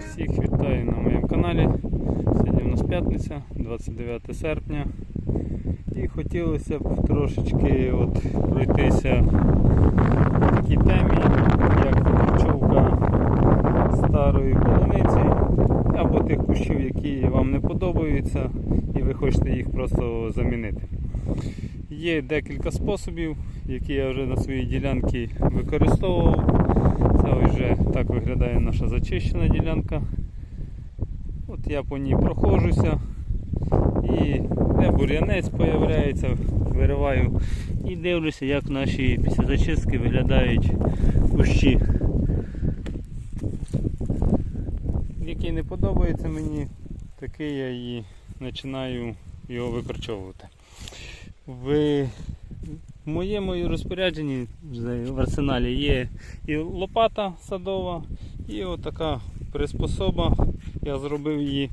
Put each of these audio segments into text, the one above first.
Всіх вітаю на моєму каналі. Сьогодні у нас п'ятниця, 29 серпня. І хотілося б трошечки от пройтися по такій темі, як викорчовка старої полуниці або тих кущів, які вам не подобаються, і ви хочете їх просто замінити. Є декілька способів, які я вже на своїй ділянці використовував. Це вже так виглядає наша зачищена ділянка. От я по ній проходжуся і де бур'янець з'являється, вириваю і дивлюся, як наші після зачистки виглядають кущі. Який не подобається мені, такий я і починаю його викорчовувати. В моєму розпорядженні в арсеналі є і лопата садова, і отака приспособа. Я зробив її.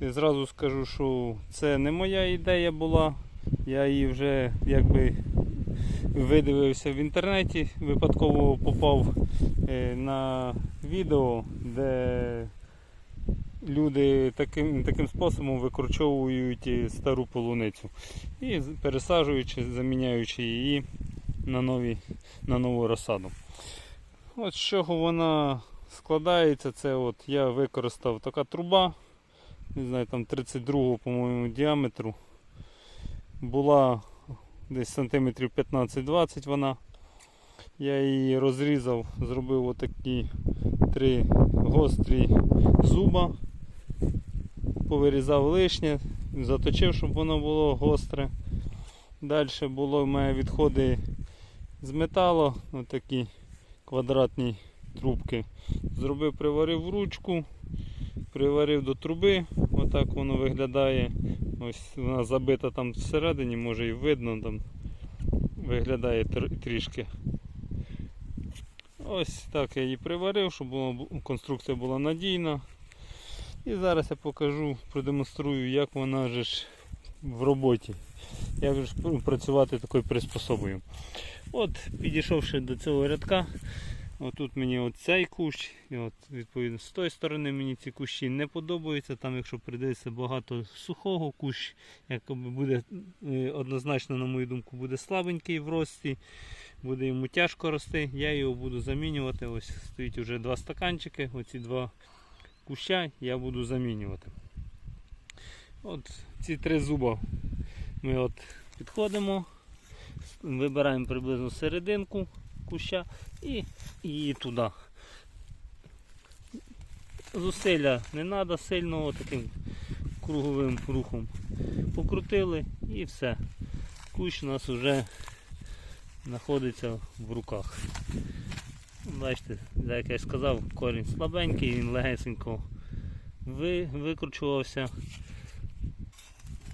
І зразу скажу, що це не моя ідея була. Я її вже якби видивився в інтернеті, випадково попав е, на відео, де люди таким, таким способом викорчовують е, стару полуницю і пересаджуючи, заміняючи її на, нові, на нову розсаду. От з чого вона складається, це от я використав така труба, не знаю, там 32 по-моєму діаметру. Була десь сантиметрів 15-20 вона. Я її розрізав, зробив отакі три гострі зуба, повирізав лишнє, заточив, щоб воно було гостре. Далі було в мене відходи з металу, отакі квадратні трубки. Зробив, приварив ручку, приварив до труби, отак воно виглядає. Ось вона забита там всередині, може і видно, там виглядає трішки. Ось так я її приварив, щоб конструкція була надійна. І зараз я покажу, продемонструю, як вона же ж в роботі. Як же ж працювати такою приспособою. От, підійшовши до цього рядка, отут мені от цей кущ, і от, відповідно з тої сторони мені ці кущі не подобаються. Там, якщо прийдеться багато сухого, кущ якби буде е, однозначно, на мою думку, буде слабенький в рості, буде йому тяжко рости. Я його буду замінювати. Ось стоїть вже два стаканчики, оці два куща я буду замінювати. От ці три зуба ми от підходимо, вибираємо приблизно серединку куща і її туди. Зусилля не треба сильного таким круговим рухом. Покрутили і все. Кущ у нас вже знаходиться в руках. Бачите, як я сказав, корінь слабенький, він легесенько ви, викручувався.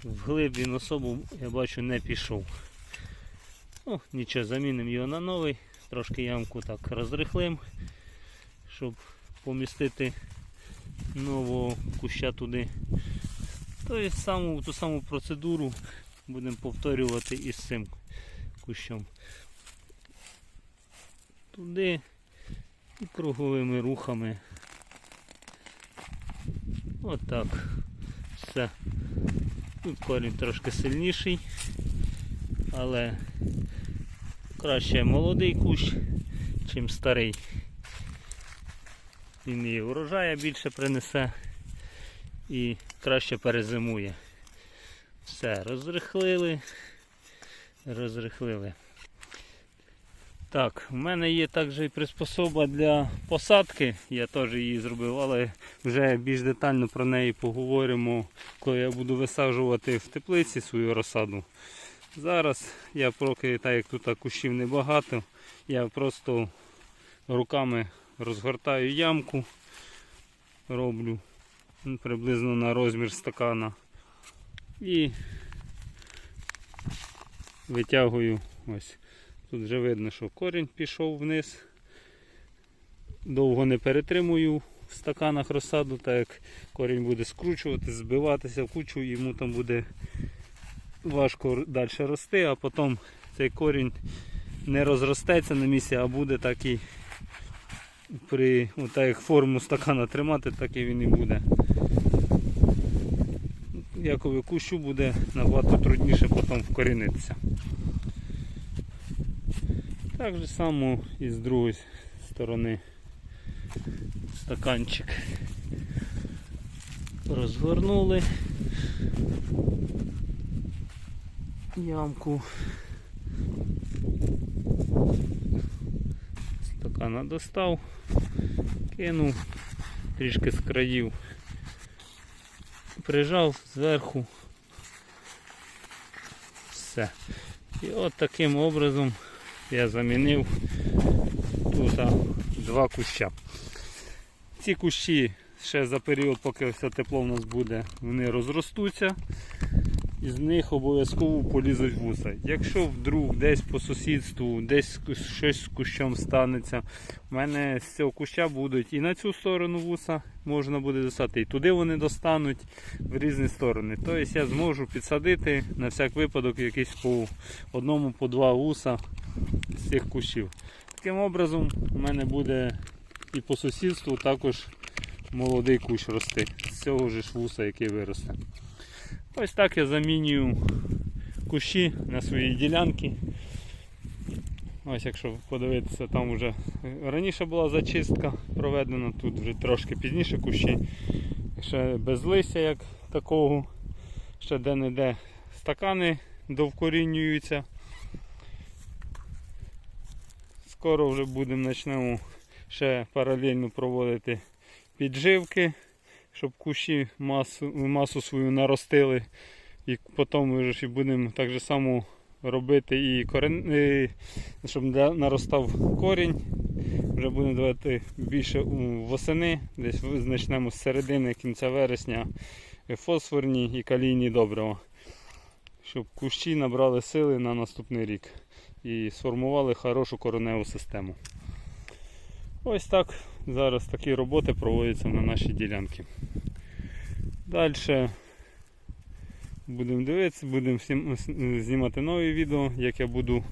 Вглиб він особу, я бачу, не пішов. Ну, нічого, замінимо його на новий, трошки ямку так розрихлим, щоб помістити нового куща туди. Тобто саму, ту саму процедуру будемо повторювати із цим кущом. Туди і круговими рухами. Отак. Все. Тут корінь трошки сильніший, але краще молодий кущ, чим старий. Він і урожая більше принесе і краще перезимує. Все, розрихлили, розрихлили. Так, в мене є також і приспособа для посадки, я теж її зробив, але вже більш детально про неї поговоримо, коли я буду висаджувати в теплиці свою розсаду. Зараз я поки, так як тут кущів небагато, я просто руками розгортаю ямку, роблю приблизно на розмір стакана і витягую ось. Тут вже видно, що корінь пішов вниз. Довго не перетримую в стаканах розсаду, так як корінь буде скручувати, збиватися в кучу, йому там буде важко далі рости, а потім цей корінь не розростеться на місці, а буде так і при отак як форму стакана тримати, так і він і буде. Якові кущу буде набагато трудніше потім вкорінитися. Так же само і з другої сторони стаканчик розгорнули ямку. Стакана достав, кинув трішки з країв, прижав зверху. Все. І от таким образом я замінив тут два куща. Ці кущі ще за період, поки все тепло в нас буде, вони розростуться. І з них обов'язково полізуть вуса. Якщо вдруг десь по сусідству, десь щось з кущом станеться, у мене з цього куща будуть і на цю сторону вуса можна буде достати, і туди вони достануть в різні сторони. Тобто я зможу підсадити на всяк випадок якийсь по одному, по два вуса з цих кущів. Таким образом, у мене буде і по сусідству також молодий кущ рости з цього ж вуса, який виросте. Ось так я замінюю кущі на свої ділянки. Ось якщо подивитися, там вже раніше була зачистка проведена, тут вже трошки пізніше кущі. Ще без листя як такого, ще де-не-де стакани довкорінюються. Скоро вже будемо почнемо ще паралельно проводити підживки, щоб кущі масу, масу свою наростили. І потім ми вже будемо так же само робити і корен, і, щоб наростав корінь. Вже будемо давати більше восени, десь почнемо з середини кінця вересня фосфорні і калійні добрива. Щоб кущі набрали сили на наступний рік і сформували хорошу кореневу систему. Ось так зараз такі роботи проводяться на нашій ділянці. Далі будемо дивитися, будемо знімати нові відео, як я буду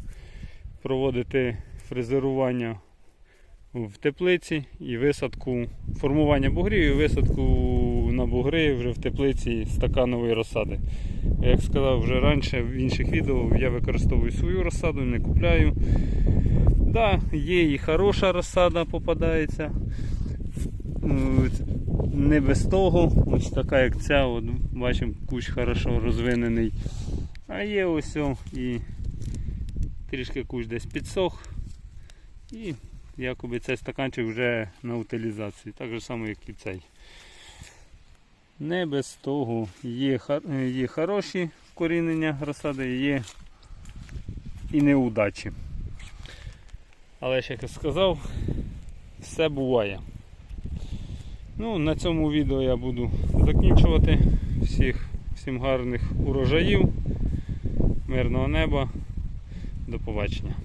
проводити фрезерування в теплиці і висадку, формування бугрів і висадку на бугри вже в теплиці стаканової розсади. Як сказав вже раніше в інших відео, я використовую свою розсаду, не купляю. Да, є і хороша розсада попадається. Не без того, ось така як ця, от, бачимо, кущ хорошо розвинений. А є ось і трішки кущ десь підсох. І якоби цей стаканчик вже на утилізації. Так же само, як і цей. Не без того є, є хороші вкорінення розсади, є і неудачі. Але ж як я сказав, все буває. Ну, на цьому відео я буду закінчувати. Всіх, всім гарних урожаїв, мирного неба. До побачення.